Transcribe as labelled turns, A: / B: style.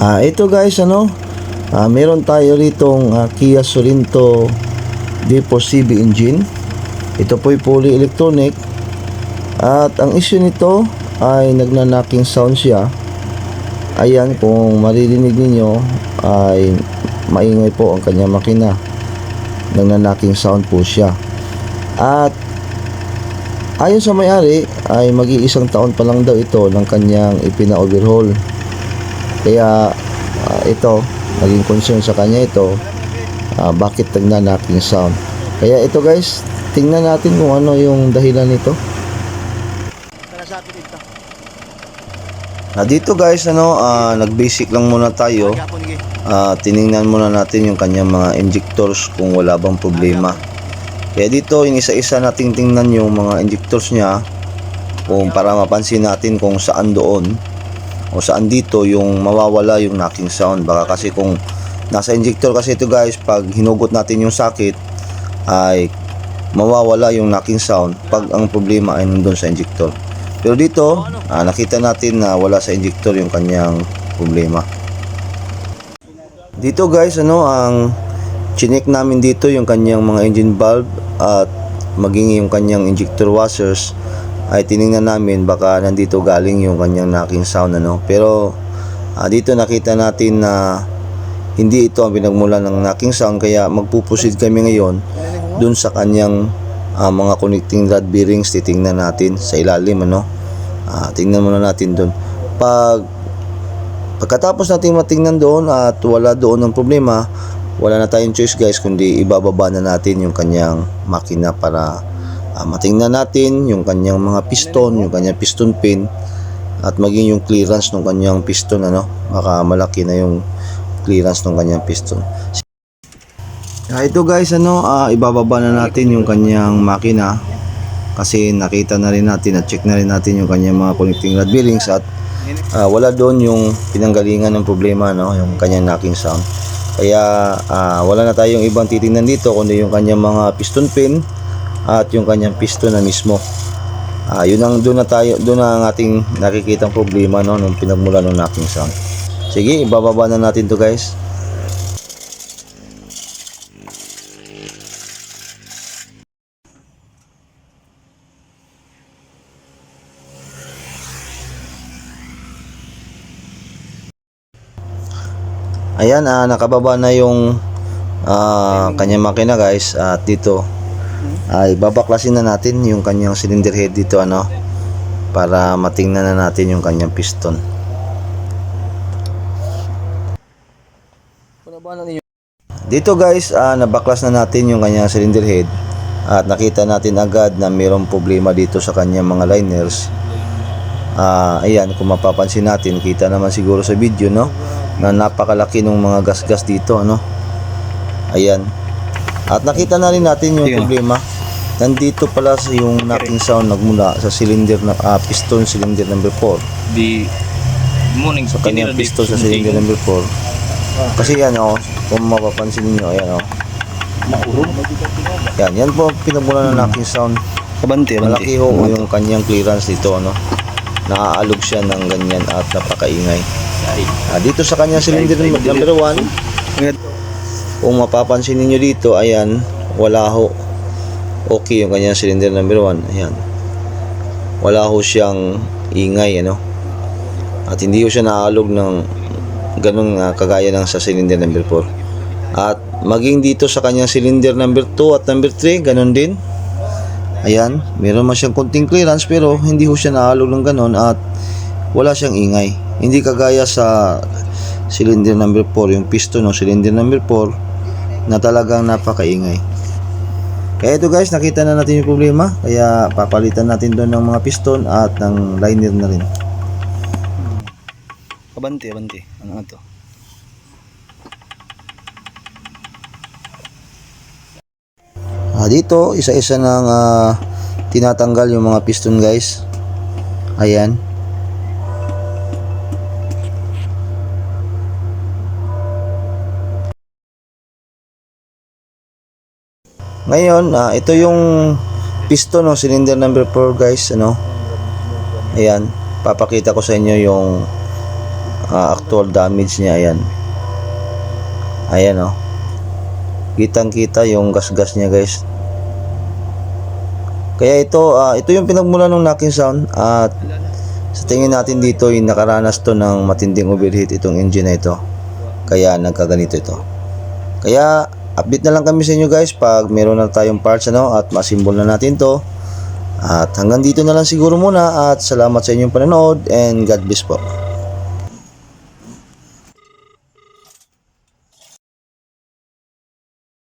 A: Ah, ito guys, ano? Ah, meron tayo ritong ah, Kia Sorento D4CB engine. Ito po ay fully electronic. At ang issue nito ay nagnanaking sound siya. Ayan, kung maririnig ninyo ay maingay po ang kanyang makina. Nagnanaking sound po siya. At ayon sa may-ari ay mag-iisang taon pa lang daw ito ng kanyang ipina-overhaul. Kaya ah, ito, naging concern sa kanya ito, ah, bakit nagnanaking sound. Kaya ito guys, tingnan natin kung ano yung dahilan nito. Ah, dito guys, ano, ah, nag-basic lang muna tayo. Ah, tiningnan muna natin yung kanyang mga injectors kung wala bang problema. Kaya dito, yung isa-isa nating tingnan yung mga injectors niya kung para mapansin natin kung saan doon o saan dito yung mawawala yung knocking sound. Baka kasi kung nasa injector kasi ito guys, pag hinugot natin yung sakit ay mawawala yung knocking sound pag ang problema ay nandun sa injector. Pero dito, ah, nakita natin na wala sa injector yung kanyang problema. Dito guys, ano ang chinek namin dito yung kanyang mga engine valve at maging yung kanyang injector washers ay tiningnan namin baka nandito galing yung kanyang knocking sound ano. Pero ah, dito nakita natin na hindi ito ang pinagmulan ng knocking sound kaya magpupusid kami ngayon dun sa kanyang ah, mga connecting rod bearings titingnan natin sa ilalim ano. Ah, tingnan muna natin dun. Pag Pagkatapos natin matingnan doon at wala doon ng problema, wala na tayong choice guys kundi ibababa na natin yung kanyang makina para ah, matingnan natin yung kanyang mga piston, yung kanyang piston pin at maging yung clearance ng kanyang piston ano, baka malaki na yung clearance ng kanyang piston. Ah, ito guys ano, ah, ibababa na natin yung kanyang makina kasi nakita na rin natin at check na rin natin yung kanyang mga connecting rod bearings at Ah, wala doon yung pinanggalingan ng problema no yung kanyang knocking sound. Kaya ah, wala na tayong ibang titingnan dito kundi yung kanyang mga piston pin at yung kanyang piston na mismo. Ah, yun ang doon na tayo doon ang ating nakikitang problema no nung pinagmula ng knocking sound. Sige ibababa na natin to guys. Ayan, ah, nakababa na yung ah, kanyang makina guys. At dito ay babaklasin na natin yung kanyang cylinder head dito ano para matingnan na natin yung kanyang piston. Dito guys, ah, nabaklas na natin yung kanyang cylinder head at nakita natin agad na mayroong problema dito sa kanyang mga liners. Ah, ayan, kung mapapansin natin, kita naman siguro sa video, no? Na napakalaki ng mga gas-gas dito, ano? Ayan. At nakita na rin natin yung problema. Nandito pala sa yung knocking sound nagmula sa cylinder na ah, piston cylinder number 4.
B: di morning
A: Sa kanyang piston sa cylinder number 4. Kasi yan oh, kung mapapansin niyo, ayan oh. Yan, yan po ang pinagmula ng knocking sound.
B: Abante,
A: Malaki ho yung kanyang clearance dito, ano? Naaalog siya ng ganyan at napakaingay. Ah, dito sa kanyang cylinder number 1, kung mapapansin niyo dito, ayan, wala ho. Okay yung kanyang cylinder number 1, ayan. Wala ho siyang ingay, ano? At hindi ho siya naaalog ng ganun nga kagaya ng sa cylinder number 4. At maging dito sa kanyang cylinder number 2 at number 3, ganun din. Ayan, meron man siyang konting clearance pero hindi ho siya naalog ng ganon at wala siyang ingay. Hindi kagaya sa cylinder number 4, yung piston ng cylinder number 4 na talagang napakaingay. Kaya ito guys, nakita na natin yung problema. Kaya papalitan natin doon ng mga piston at ng liner na rin.
B: Abante, abante. Ano nga to?
A: Ah, dito, isa-isa nang ah, tinatanggal yung mga piston guys. Ayan. Ngayon, ah, ito yung piston ng cylinder number 4 guys, ano. Ayan, papakita ko sa inyo yung ah, actual damage niya ayan. Ayan oh. Kitang kita yung gas-gas niya guys. Kaya ito ah, ito yung pinagmula ng knocking sound at sa tingin natin dito yung nakaranas to ng matinding overheat itong engine na ito. Kaya nagkaganito ito. Kaya update na lang kami sa inyo guys pag meron na tayong parts ano at masimbol na natin to. At hanggang dito na lang siguro muna at salamat sa inyong panonood and God bless po